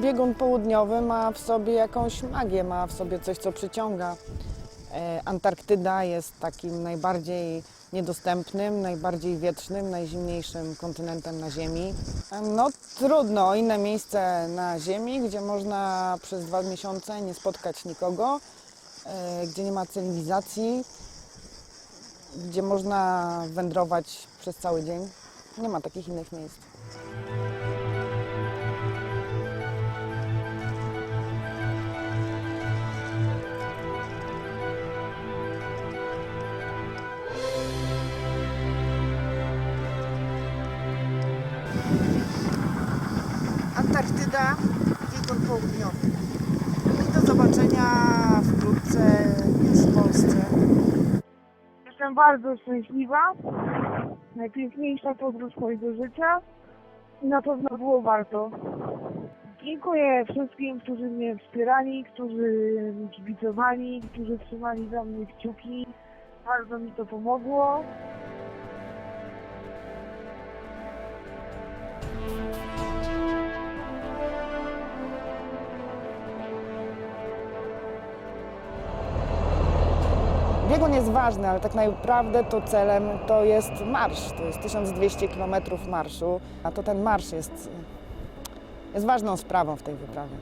biegun południowy ma w sobie jakąś magię, ma w sobie coś, co przyciąga. E, Antarktyda jest takim najbardziej niedostępnym, najbardziej wietrznym, najzimniejszym kontynentem na Ziemi. E, No trudno, inne miejsce na Ziemi, gdzie można przez dwa miesiące nie spotkać nikogo, e, gdzie nie ma cywilizacji, gdzie można wędrować przez cały dzień. Nie ma takich innych miejsc. Antarktyda, biegun południowy. I do zobaczenia wkrótce już w Polsce. Jestem bardzo szczęśliwa. Najpiękniejsza podróż mojego życia. I na pewno było warto. Dziękuję wszystkim, którzy mnie wspierali, którzy mi kibicowali, którzy trzymali za mnie kciuki. Bardzo mi to pomogło. Biegun jest ważny, ale tak naprawdę to celem to jest marsz. To jest 1200 km marszu, a to ten marsz jest, jest ważną sprawą w tej wyprawie.